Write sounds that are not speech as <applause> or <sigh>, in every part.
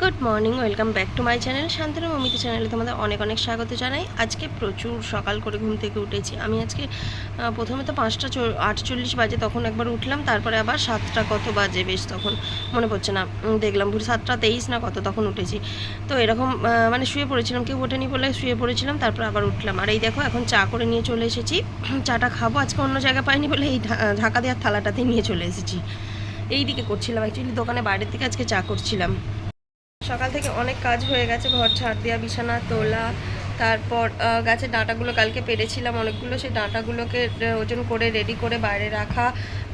Good morning welcome back to my channel Shantanu Mamita চ্যানেলে তোমাদের অনেক অনেক স্বাগত জানাই। আজকে প্রচুর সকাল করে ঘুম থেকে উঠেছি। আমি আজকে প্রথমে তো পাঁচটা আটচল্লিশ বাজে তখন একবার উঠলাম, তারপরে আবার সাতটা কত বাজে বেশ তখন মনে পড়ছে না। দেখলাম ভোর সাতটা তেইশ না কত তখন উঠেছি। তো এরকম মানে শুয়ে পড়েছিলাম, কেউ ওঠেনি বলে শুয়ে পড়েছিলাম, তারপর আবার উঠলাম। আর এই দেখো, এখন চা করে নিয়ে চলে এসেছি। <clears throat> চাটা খাব, আজকে অন্য জায়গায় পাইনি বলে এই ঢাকা দেওয়ার থালাটাতেই নিয়ে চলে এসেছি। এই দিকে করছিলাম অ্যাকচুয়ালি দোকানে বাইরের থেকে আজকে চা করছিলাম। সকাল থেকে অনেক কাজ হয়ে গেছে, ঘর ঝাড় দেওয়া বিছানা তোলা, তারপর গাছের ডাঁটাগুলো কালকে পেরেছিলাম, অনেকগুলো সেই ডাঁটাগুলোকে ওজন করে রেডি করে বাইরে রাখা,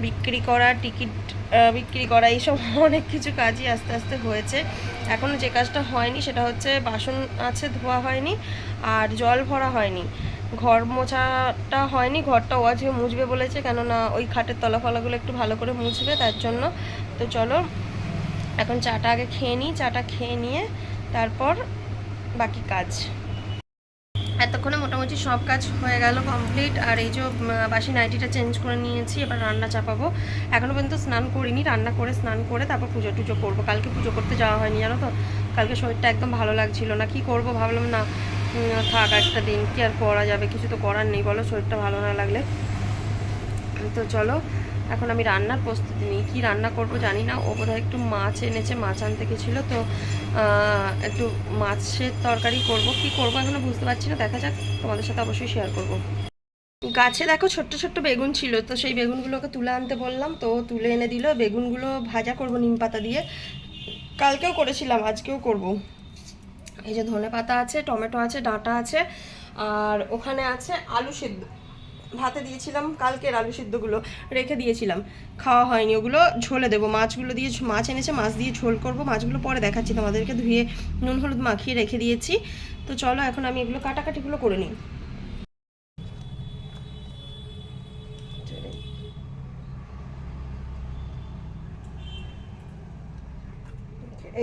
বিক্রি করা টিকিট বিক্রি করা, এইসব <laughs> অনেক কিছু কাজই আস্তে আস্তে হয়েছে। এখনও যে কাজটা হয়নি সেটা হচ্ছে বাসন আছে, ধোয়া হয়নি আর জল ভরা হয়নি। ঘর মোছাটা হয়নি, ঘরটা ও আজকে মুছবে বলেছে, কেননা ওই খাটের তলা ফলাগুলো একটু ভালো করে মুছবে, তার জন্য। তো চলো এখন চাটা আগে খেয়ে নিই, চাটা খেয়ে নিয়ে তারপর বাকি কাজ। এতক্ষণে মোটামুটি সব কাজ হয়ে গেল কমপ্লিট আর এই যে বাসি নাইটিটা চেঞ্জ করে নিয়েছি, এবার রান্না চাপাবো। এখনও পর্যন্ত স্নান করিনি, রান্না করে স্নান করে তারপর পুজো টুজো করব। কালকে পুজো করতে যাওয়া হয়নি, জানো তো? কালকে শরীরটা একদম ভালো লাগছিল না। কি করব ভাবলাম, না থাক একটা দিন, কি আর করা যাবে? কিছু তো করার নেই, বলো শরীরটা ভালো না লাগলে। তো চলো এখন আমি রান্নার প্রস্তুতি নিই। কী রান্না করব জানি না। ও বোধহয় একটু মাছ এনেছে, মাছ আনতে গেছিল, তো একটু মাছের তরকারি করব। কি করব এখনও বুঝতে পারছি না। দেখা যাক, তোমাদের সাথে অবশ্যই শেয়ার করব। গাছে দেখো ছোট্ট ছোট্ট বেগুন ছিল, তো সেই বেগুনগুলোকে তুলে আনতে বললাম, তো তুলে এনে দিল। বেগুনগুলো ভাজা করব নিম পাতা দিয়ে। কালকেও করেছিলাম, আজকেও করব। এই যে ধনে পাতা আছে, টমেটো আছে, ডাঁটা আছে, আর ওখানে আছে আলু সিদ্ধ। ভাতে দিয়েছিলাম কালকের আলু সিদ্ধগুলো রেখে দিয়েছিলাম। খাওয়া হয়নি ওগুলো, ঝোলে দেবো। মাছগুলো দিয়ে মাছ এনেছে, মাছ দিয়ে ঝোল করব। মাছগুলো পরে দেখাচ্ছি, তোমাদেরকে ধুয়ে নুন হলুদ মাখিয়ে রেখে দিয়েছি। তো চলো, এখন আমি এগুলো কাটাকাটিগুলো করে নিই।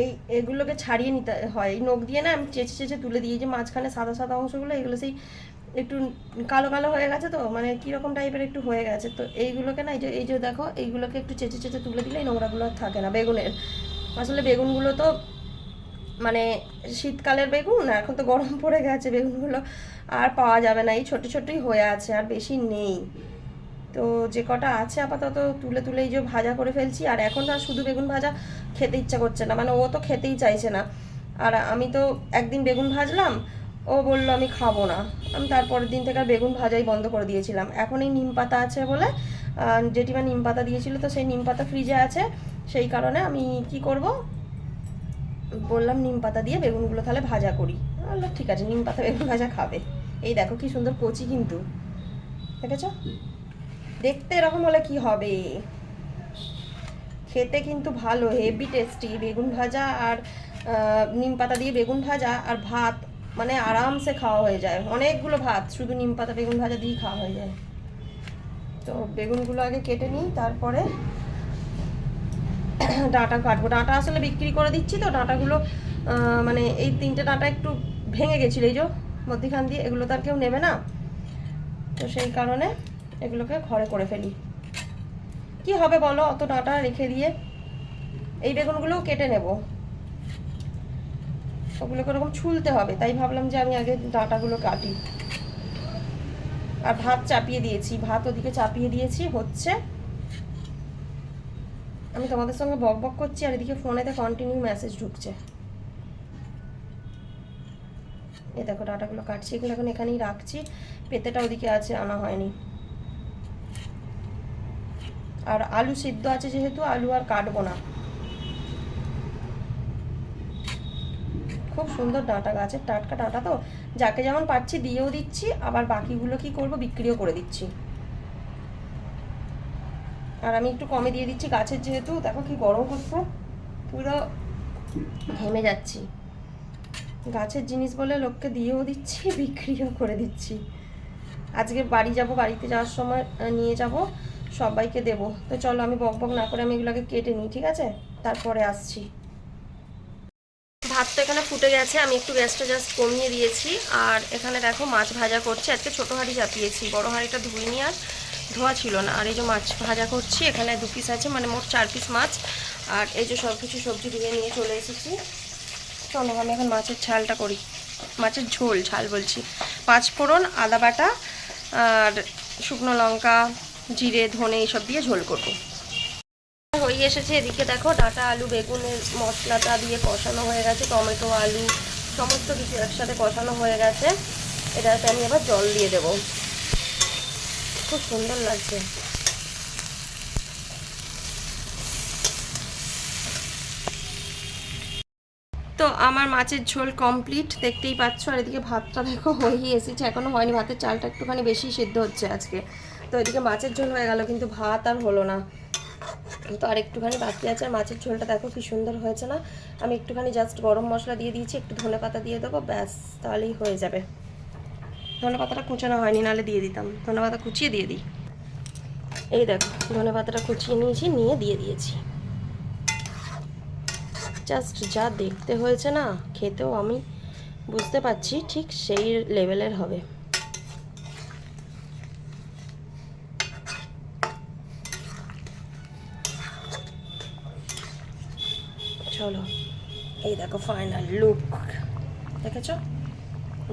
এই এগুলোকে ছাড়িয়ে নিতে হয়। এই নখ দিয়ে না আমি চেঁচে চেঁচে তুলে দিয়ে যে মাঝখানে সাদা সাদা অংশগুলো, এগুলো সেই একটু কালো কালো হয়ে গেছে তো মানে কীরকম টাইপের একটু হয়ে গেছে। তো এইগুলোকে না এই যে এই যে দেখো, এইগুলোকে একটু চেঁচে চেঁচে তুলে দিলে নোংরাগুলো আর থাকে না বেগুনের। আসলে বেগুনগুলো তো মানে শীতকালের বেগুন, এখন তো গরম পড়ে গেছে বেগুনগুলো, আর পাওয়া যাবে না। এই ছোটো ছোটোই হয়ে আছে, আর বেশি নেই। তো যে কটা আছে আপাতত তুলে তুলে এই যে ভাজা করে ফেলছি, আর এখন আর শুধু বেগুন ভাজা খেতে ইচ্ছা করছে না মানে ও তো খেতেই চাইছে না। আর আমি তো একদিন বেগুন ভাজলাম ও বলল, আমি খাব না। আমি তারপরের দিন থেকে আর বেগুন ভাজাই বন্ধ করে দিয়েছিলাম। এখন এই নিম পাতা আছে বলে জেঠিমা নিম পাতা দিয়েছিল, তো সেই নিম পাতা ফ্রিজে আছে। সেই কারণে আমি কি করব? বললাম, নিম পাতা দিয়ে বেগুনগুলো তাহলে ভাজা করি। বলল ঠিক আছে, নিম পাতা বেগুন ভাজা খাবে। এই দেখো কি সুন্দর কচি কিন্তু। দেখেছ? দেখতে এরকম হলে কি হবে? খেতে কিন্তু ভালো হেভি টেস্টি বেগুন ভাজা আর নিম পাতা দিয়ে বেগুন ভাজা আর ভাত মানে আরামসে খাওয়া হয়ে যায়। অনেকগুলো ভাত, শুধু নিম পাতা, বেগুন ভাজা দিয়েই খাওয়া হয়ে যায়। তো বেগুনগুলো আগে কেটে নিই, তারপরে ডাঁটা কাটবো। ডাঁটা আসলে বিক্রি করে দিচ্ছি তো, ডাঁটাগুলো মানে এই তিনটে ডাঁটা একটু ভেঙে গেছিল, এই যে মধ্যিখান দিয়ে, এগুলো তো আর কেউ নেবে না। তো সেই কারণে এগুলোকে ঘরে করে ফেলি। কি হবে বলো, অত ডাঁটা রেখে দিয়ে এই বেগুনগুলোও কেটে নেব। ওগুলোকে ওরকম ছুলতে হবে, তাই ভাবলাম যে আমি আগে ডাঁটাগুলো কাটি। আর ভাত চাপিয়ে দিয়েছি, ভাত ওদিকে চাপিয়ে দিয়েছি, হচ্ছে আমি তোমাদের সঙ্গে বক বক করছি, আর এদিকে ফোনেতে কন্টিনিউ মেসেজ ঢুকছে। এ দেখো ডাটাগুলো কাটছি, এগুলো এখন এখানেই রাখছি, পেতেটা ওদিকে আছে, আনা হয়নি। আর আলু সিদ্ধ আছে যেহেতু, আলু আর কাটবো না। খুব সুন্দর ডাঁটা গাছের টাটকা ডাঁটা তো। যাকে যেমন পাচ্ছি দিয়েও দিচ্ছি, আবার বাকিগুলো কি করব বিক্রিও করে দিচ্ছি। আর আমি একটু কমে দিয়ে দিচ্ছি গাছের যেহেতু, দেখো কি গরম করছে, পুরো ঘেমে যাচ্ছি। গাছের জিনিস বলে লোককে দিয়েও দিচ্ছি, <laughs> বিক্রিও করে দিচ্ছি। আজকে বাড়ি যাব, বাড়িতে যাওয়ার সময় নিয়ে যাব, সবাইকে দেব। তো চলো আমি বক বক না করে আমি এগুলোকে কেটে নিই, ঠিক আছে? তারপরে আসছি। ভাত তো এখানে ফুটে গেছে, আমি একটু গ্যাসটা জাস্ট কমিয়ে দিয়েছি। আর এখানে দেখো মাছ ভাজা করছি, আজকে ছোটো হাঁড়ি চাপিয়েছি। বড় হাঁড়িটা ধুইনি আর ধোয়া ছিল না। আর এই যে মাছ ভাজা করছি, এখানে দু পিস আছে মানে মোট চার পিস মাছ। আর এই যে সব কিছু সবজি ধুয়ে নিয়ে চলে এসেছি। চলো আমি এখন মাছের ঝালটা করি। মাছের ঝোল ঝাল বলছি। পাঁচ ফোড়ন, আদা বাটা, আর শুকনো লঙ্কা, জিরে, ধনে, এইসব দিয়ে ঝোল করব। হয়ে এসেছে, এদিকে দেখো ডাটা আলু, বেগুনের মশলাটা দিয়ে কষানো হয়ে গেছে, টমেটো আলু, সমস্ত কিছু একসাথে কষানো হয়ে গেছে। এটাতে আমি আবার জল দিয়ে দেবো। খুব সুন্দর লাগছে। তো আমার মাছের ঝোল কমপ্লিট, দেখতেই পাচ্ছ। আর এদিকে ভাতটা দেখো হয়েই এসেছে, এখনও হয়নি, ভাতের চালটা একটুখানি বেশি সিদ্ধ হচ্ছে আজকে। তো এদিকে মাছের ঝোল হয়ে গেল, কিন্তু ভাত আর হলো না। তো আর একটুখানি বাকি আছে, আর মাছের ঝোলটা দেখো কি সুন্দর হয়েছে না? আমি একটুখানি জাস্ট গরম মশলা দিয়ে দিয়েছি, একটু ধনে পাতা দিয়ে দেবো, ব্যাস, তাহলেই হয়ে যাবে। ধনে পাতাটা কুচানো হয়নি, নাহলে দিয়ে দিতাম। ধনে পাতা কুচিয়ে দিয়ে দিই। এই দেখো, ধনে পাতাটা কুচিয়ে নিয়েছি, নিয়ে দিয়ে দিয়েছি। জাস্ট যা দেখতে হয়েছে না, খেতেও আমি বুঝতে পারছি ঠিক সেই লেভেলের হবে চলো এই দেখো ফাইনাল লুক দেখেছ?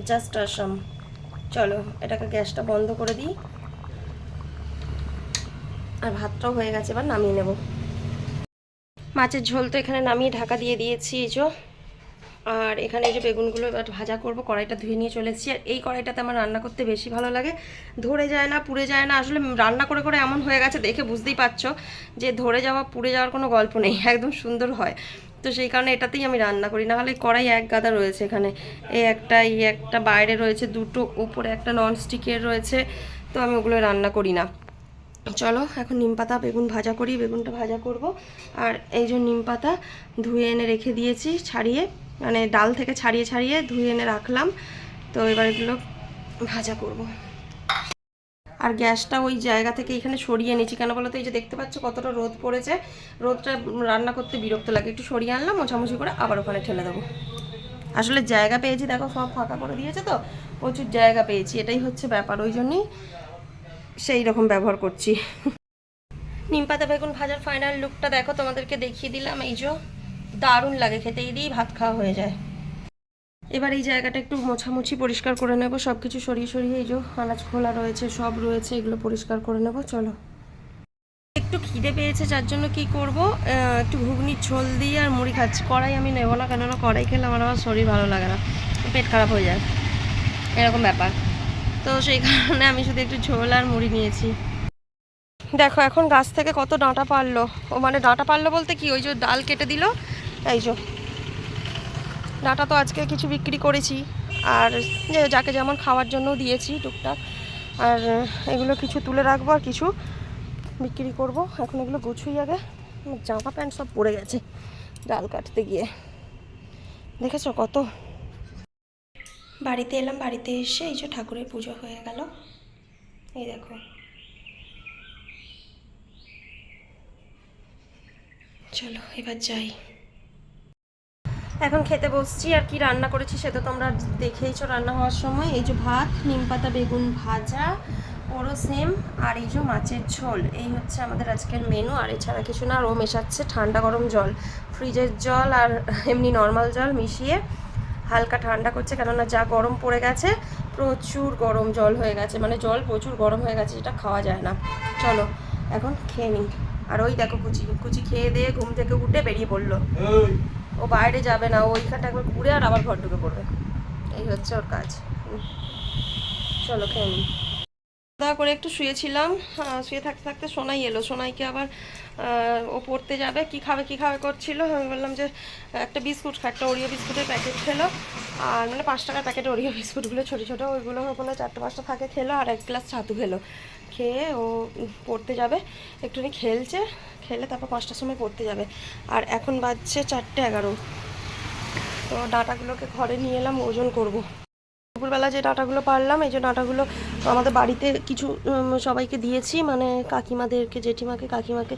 জাস্ট আসাম চলো, এটাকে গ্যাসটা বন্ধ করে দিই। আর ভাতটাও হয়ে গেছে, এবার নামিয়ে নেব। মাছের ঝোল তো এখানে নামিয়ে ঢাকা দিয়ে দিয়েছি, এই আর এখানে এই যে বেগুনগুলো এবার ভাজা করব, কড়াইটা ধুয়ে নিয়ে চলে এসেছি আর এই কড়াইটাতে আমার রান্না করতে বেশি ভালো লাগে। ধরে যায় না, পুড়ে যায় না। আসলে রান্না করে করে এমন হয়ে গেছে, দেখে বুঝতেই পারছ যে ধরে যাওয়া, পুড়ে যাওয়ার কোনো গল্প নেই। একদম সুন্দর হয়। তো সেই কারণে এটাতেই আমি রান্না করি। না হলে কড়াই এক গাদা রয়েছে এখানে। এই একটা এই একটা বাইরে রয়েছে, দুটো, উপরে একটা নন স্টিকের রয়েছে। তো আমি ওগুলো রান্না করি না। চলো, এখন নিম পাতা, বেগুন ভাজা করি, বেগুনটা ভাজা করব। আর এই যে নিম পাতা, ধুয়ে এনে রেখে দিয়েছি ছাড়িয়ে। মানে ডাল থেকে ছাড়িয়ে ছাড়িয়ে ধুয়ে এনে রাখলাম। তো এবার এগুলো ভাজা করব। আর গ্যাসটা ওই জায়গা থেকে এখানে সরিয়ে নিয়েছি। কেন বলো তো? এই যে দেখতে পাচ্ছ কতটা রোদ পড়েছে। রোদটা রান্না করতে বিরক্ত লাগে। একটু সরিয়ে আনলাম, মোছামুছি করে আবার ওখানে ঠেলে দেবো। আসলে জায়গা পেয়েছি, দেখো সব ফাঁকা করে দিয়েছে তো। প্রচুর জায়গা পেয়েছি, এটাই হচ্ছে ব্যাপার। ওই জন্যই সেই রকম ব্যবহার করছি। নিম পাতা বেগুন ভাজার ফাইনাল লুকটা দেখো, তোমাদেরকে দেখিয়ে দিলাম। এই যে দারুণ লাগে খেতে। এই দিয়েই ভাত খাওয়া হয়ে যায়। এবার এই জায়গাটা একটু মোছামুছি পরিষ্কার করে নেব। সব কিছু সরিয়ে সরিয়ে এই যে আনাজ খোলা রয়েছে, সব রয়েছে, এগুলো পরিষ্কার করে নেব। চলো। একটু খিদে পেয়েছে, যার জন্য কি করব? একটু ঘুগনির ঝোল দিয়ে আর মুড়ি খাচ্ছি। কড়াই আমি নেব না, কেননা কড়াই খেলে আমার আমার শরীর ভালো লাগে না। পেট খারাপ হয়ে যায়। এরকম ব্যাপার। তো সেই কারণে আমি শুধু একটু ঝোল আর মুড়ি নিয়েছি। দেখো, এখন গাছ থেকে কত ডাঁটা পারল। ও মানে ডাঁটা পারল বলতে কি? ওই যে ডাল কেটে দিল, এই যে ডাঁটা তো আজকে কিছু বিক্রি করেছি। আর যাকে যেমন খাওয়ার জন্য দিয়েছি টুকটাক। আর এগুলো কিছু তুলে রাখব আর কিছু বিক্রি করব। এখন এগুলো গুছুই আগে। জামা প্যান্ট সব পড়ে গেছে ডাল কাটতে গিয়ে। দেখেছ কত? বাড়িতে এলাম, বাড়িতে এসে এই যে ঠাকুরের পুজো হয়ে গেল। এই দেখো। চলো, এবার যাই। এখন খেতে বসছি, আর কি রান্না করেছি সেটা তোমরা দেখেইছো রান্না হওয়ার সময়। এই যে ভাত, নিম পাতা, বেগুন ভাজা ওরও সেম আর এই যে মাছের ঝোল। এই হচ্ছে আমাদের আজকের মেনু আর এছাড়া কিছু না আর ও মেশাচ্ছে ঠান্ডা গরম জল। ফ্রিজের জল আর এমনি নর্মাল জল মিশিয়ে হালকা ঠান্ডা করছে, কেননা যা গরম পড়ে গেছে, প্রচুর গরম জল হয়ে গেছে। মানে জল প্রচুর গরম হয়ে গেছে যেটা খাওয়া যায় না। চলো, এখন খেয়ে নিই। আর ওই দেখো কুচি কুচি খেয়ে দিয়ে ঘুম থেকে উঠে বেরিয়ে পড়ল। ও বাইরে যাবে না ওইখানটা একবার ঘুরে আর আবার ঘর ঢুকে পড়বে। এই হচ্ছে ওর কাজ। চলো খেয়ে নিই দাওয়া করে একটু শুয়েছিলাম শুয়ে থাকতে থাকতে সোনাই এলো। সোনাইকে আবার ও পড়তে যাবে। কি খাবে কি খাবে করছিল? আমি বললাম যে, একটা বিস্কুট একটা ওরিও বিস্কুটের প্যাকেট খেলো। আর মানে পাঁচ টাকার প্যাকেট ওরিও বিস্কুটগুলো, ছোটো ছোটো, ওইগুলো ওখানে চারটে, পাঁচটা থাকে, খেলো। আর এক গ্লাস ছাতু খেলো। খেয়ে ও পড়তে যাবে। একটুখানি খেলছে। খেলে তারপর পাঁচটার সময় পড়তে যাবে। আর এখন বাজছে চারটে এগারো। তো ডাটাগুলোকে ঘরে নিয়ে এলাম, ওজন করব। দুপুরবেলা যে ডাটাগুলো পারলাম, এই যে ডাটাগুলো আমাদের বাড়িতে কিছু সবাইকে দিয়েছি মানে কাকিমাদেরকে, জেঠিমাকে, কাকিমাকে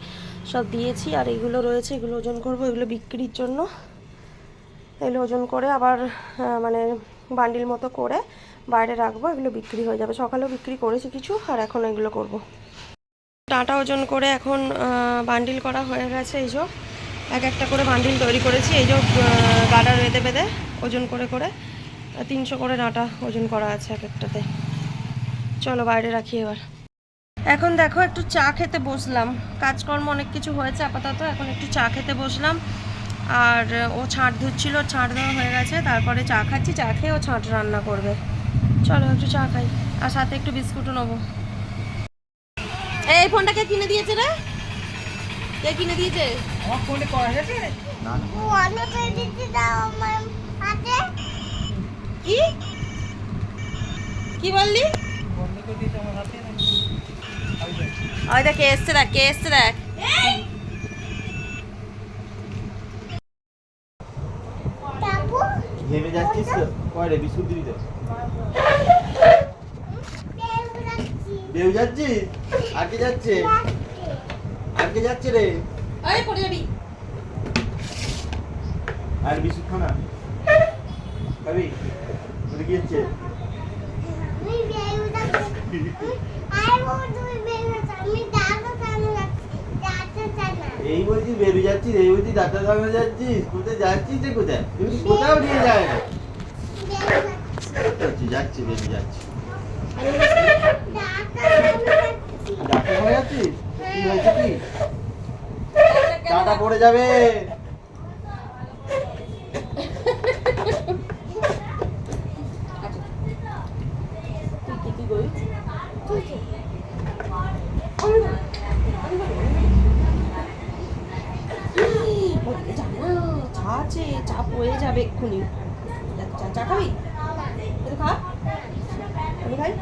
সব দিয়েছি। আর এগুলো রয়েছে, এগুলো ওজন করব, এগুলো বিক্রির জন্য। এগুলো ওজন করে আবার মানে বান্ডিল মতো করে বাইরে রাখব, এগুলো বিক্রি হয়ে যাবে। সকালেও বিক্রি করেছি কিছু, আর এখন এগুলো করব। ডাঁটা ওজন করে এখন বান্ডিল করা হয়ে গেছে এই যে। এক একটা করে বান্ডিল তৈরি করেছি। এই যে গাডার বেঁধে বেঁধে ওজন করে করে তিনশো করে ডাঁটা ওজন করা আছে এক একটাতে। চলো বাইরে রাখি এবার। এখন দেখো, একটু চা খেতে বসলাম। কাজকর্ম অনেক কিছু হয়েছে আপাতত, এখন একটু চা খেতে বসলাম। আর ও ছাঁট ধুচ্ছিল, ছাঁট দেওয়া হয়ে গেছে। তারপরে চা খাচ্ছি, চা খেয়ে ও ছাঁট রান্না করবে। চলো একটু চা খাই, আর সাথে একটু বিস্কুটও নেব। এই ফোনটা কে কিনে দিয়েছে রে। কে কিনে দিয়েছে? কি? কি বললি? ওই দেখ কে এসছে দেখ কে এসছে দেখ। ঘেমে যাচ্ছিস কয় রে বিস্কুট দিবি তো? বেউ যাচ্ছিস আগে যাচ্ছে? আগে যাচ্ছে রে? আরে পড়ে যাবি। আর বিস্কুট খানা খাবি? কি হচ্ছে? এই বলছিস বেবি যাচ্ছিস এই বলছিস ডাক্তার খানা যাচ্ছিস। কোথায় যাচ্ছিস রে কোথায়? তুমি কোথাও নিয়ে যায় যাচ্ছি যাচ্ছি যাচ্ছি। পড়ে যাবে চা পড়ে যাবে এক্ষুনি চা খাবি খা খাই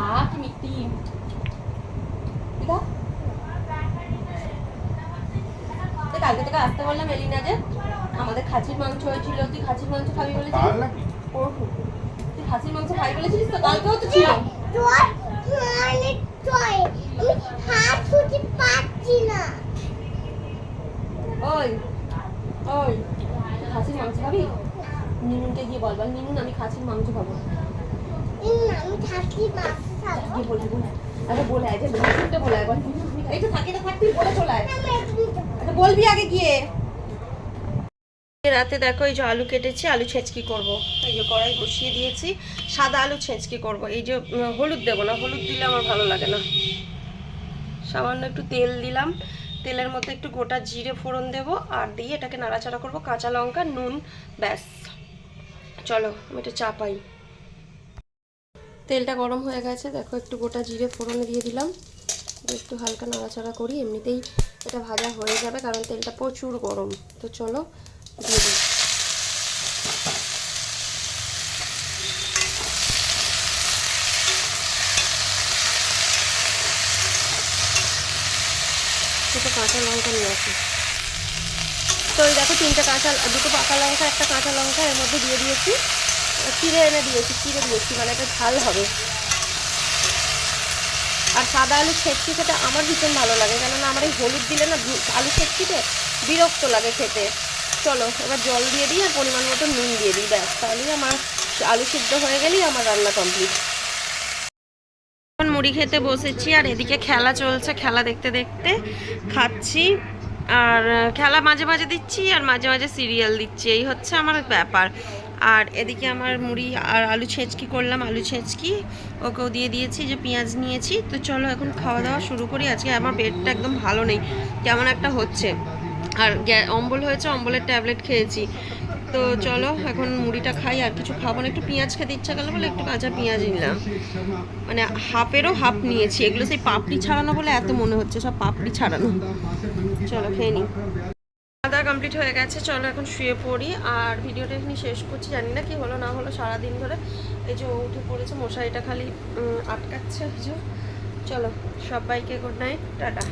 আ কি মিষ্টি তুই কালকে তোকে আসতে বললাম এলি না যে আমাদের খাসির মাংস হয়েছিল। তুই খাসির মাংস খাবি বলেছিস। তুই খাসির মাংস খাবি বলেছিলিস তো? কালকেও তো ছিল। ওই ওই খাসির মাংস খাবি? নিনুনকে গিয়ে বল বল নিনুন আমি খাসির মাংস খাব। গিয়ে বলবি বল। আরে বলে আয় যে নিনুনকে বলে আয় বল। নিনুন, আমি- এই তো থাকে না থাকবি বলে চলে আয়। আচ্ছা বলবি আগে গিয়ে। রাতে দেখো এই যে আলু কেটেছি আলু ছেঁচকি করব। এই যে কড়াই বসিয়ে দিয়েছি সাদা আলু ছেঁচকি করব। এই যে হলুদ দেবো না হলুদ দিলে আমার ভালো লাগে না। সামান্য একটু তেল দিলাম। তেলের মধ্যে একটু গোটা জিরে ফোড়ন দেব আর দিয়ে এটাকে নাড়াচাড়া করব কাঁচা লঙ্কা নুন ব্যাস। চলো, আমি একটু চা পাই। তেলটা গরম হয়ে গেছে, দেখো একটু গোটা জিরে ফোড়নে দিয়ে দিলাম। একটু হালকা নাড়াচাড়া করি, এমনিতেই এটা ভাজা হয়ে যাবে কারণ তেলটা প্রচুর গরম। তো চলো, দিয়ে দিই। কাঁচা লঙ্কা নিয়ে আসি। তো এই দেখো তিনটে কাঁচা দুটো পাকা লঙ্কা, একটা কাঁচা লঙ্কা, এর মধ্যে দিয়ে দিয়েছি। চিড়ে এনে দিয়েছি, চিড়ে দিয়েছি মানে এটা ঝাল হবে। আর সাদা আলু ছেঁচকি খেতে আমার ভীষণ ভালো লাগে, কেননা আমার এই হলুদ দিলে না আলু ছেঁচকিতে বিরক্ত লাগে খেতে। চলো, এবার জল দিয়ে দিই আর পরিমাণ মতো নুন দিয়ে দিই, ব্যাস। তাহলেই আমার আলু সিদ্ধ হয়ে গেলেই আমার রান্না কমপ্লিট। মুড়ি খেতে বসেছি, আর এদিকে খেলা চলছে, খেলা দেখতে দেখতে খাচ্ছি। আর খেলা মাঝে মাঝে দিচ্ছি আর মাঝে মাঝে সিরিয়াল দিচ্ছি। এই হচ্ছে আমার ব্যাপার। আর এদিকে আমার মুড়ি আর আলু ছেঁচকি করলাম, আলু ছেঁচকি। ওকেও দিয়ে দিয়েছি যে পেঁয়াজ নিয়েছি। তো চলো এখন খাওয়া দাওয়া শুরু করি। আজকে আমার পেটটা একদম ভালো নেই। কেমন একটা হচ্ছে। আর অম্বল হয়েছে, অম্বলের ট্যাবলেট খেয়েছি। তো চলো, এখন মুড়িটা খাই আর কিছু খাব না। একটু পেঁয়াজ খেতে ইচ্ছা গেলো বলে একটু কাঁচা পেঁয়াজ নিলাম। মানে হাফেরও হাফ নিয়েছি। এগুলো সেই পাপড়ি ছাড়ানো বলে এত মনে হচ্ছে, সব পাপড়ি ছাড়ানো। চলো খেয়ে নিই। খাওয়া কমপ্লিট হয়ে গেছে। চলো এখন শুয়ে পড়ি। আর ভিডিওটা এখানে শেষ করছি। জানি না কি হলো, না হলো, সারাদিন ধরে এই যে উঠে পড়েছে, মশারিটা খালি আটকাচ্ছে। চলো সবাইকে গুড নাইট টাটা।